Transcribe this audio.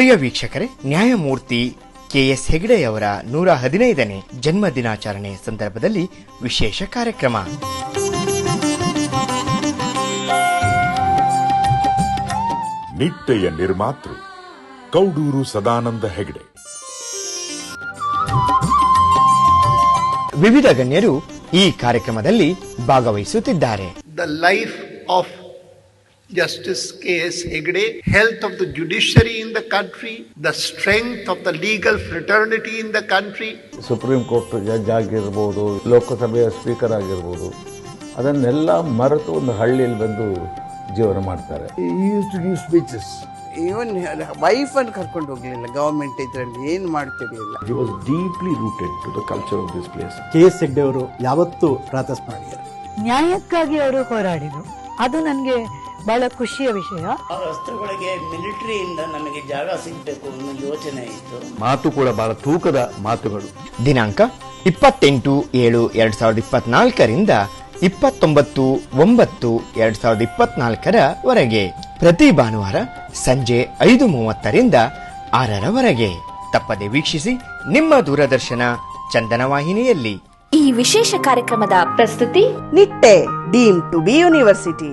ಪ್ರಿಯ ವೀಕ್ಷಕರೇ ನ್ಯಾಯಮೂರ್ತಿ ಕೆಎಸ್ ಹೆಗಡೆಯವರ ನೂರ ಹದಿನೈದನೇ ಜನ್ಮ ದಿನಾಚರಣೆ ಸಂದರ್ಭದಲ್ಲಿ ವಿಶೇಷ ಕಾರ್ಯಕ್ರಮ. ನಿಟ್ಟೆಯ ನಿರ್ಮಾತೃ ಕೌಡೂರು ಸದಾನಂದ ಹೆಗಡೆ ವಿವಿಧ ಗಣ್ಯರು ಈ ಕಾರ್ಯಕ್ರಮದಲ್ಲಿ ಭಾಗವಹಿಸುತ್ತಿದ್ದಾರೆ. The life of Justice K.S. Hegde, health of the judiciary in the country, the strength of the legal fraternity in the country, supreme court judge ಆಗಿರ್ಬೋದು ಲೋಕಸಭೆಯ ಸ್ಪೀಕರ್ ಆಗಿರ್ಬೋದು ಅದನ್ನೆಲ್ಲ ಮರೆತು ಒಂದು ಹಳ್ಳಿಯಲ್ಲಿ ಬಂದು ಜೀವನ ಮಾಡ್ತಾರೆ. ಇವನ್ ವೈಫನ್ನು ಕರ್ಕೊಂಡು ಹೋಗ್ಲಿಲ್ಲ ಗವರ್ಮೆಂಟ್ ಇದರಲ್ಲಿ ಏನು ಮಾಡ್ತಿರ್ಲಿಲ್ಲ. He deeply rooted to the culture of this this place. K S Hegde ಅವರು ಯಾವತ್ತೂ ಪ್ರಾತಸ್ಮರಣೀಯರು. ನ್ಯಾಯಕ್ಕಾಗಿ ಅವರು ಹೋರಾಡಿದರು. ಅದು ನನಗೆ ಬಹಳ ಖುಷಿಯ ವಿಷಯ. ಆ ಮಿಲಿಟರಿಯಿಂದ ನಮಗೆ ಜಾಗ ಸಿಗಬೇಕು ಅನ್ನೋ ಯೋಚನೆ ಇತ್ತು. ಮಾತು ಕೂಡ ಬಹಳ ತೂಕದ ಮಾತುಗಳು. ದಿನಾಂಕ ಇಪ್ಪತ್ತೆಂಟು ಏಳು ಎರಡ್ ಸಾವಿರದ ಇಪ್ಪತ್ನಾಲ್ಕರಿಂದ ಇಪ್ಪತ್ತೊಂಬತ್ತು ಒಂಬತ್ತು ಎರಡ್ ಸಾವಿರದ ಇಪ್ಪತ್ನಾಲ್ಕರ ವರೆಗೆ. ಪ್ರತಿ ಭಾನುವಾರ ಸಂಜೆ ಐದು ಮೂವತ್ತರಿಂದ ಆರರವರೆಗೆ. ತಪ್ಪದೆ ವೀಕ್ಷಿಸಿ ನಿಮ್ಮ ದೂರದರ್ಶನ ಚಂದನ ವಾಹಿನಿಯಲ್ಲಿ ಈ ವಿಶೇಷ ಕಾರ್ಯಕ್ರಮದ ಪ್ರಸ್ತುತಿ Nitte deemed to be university.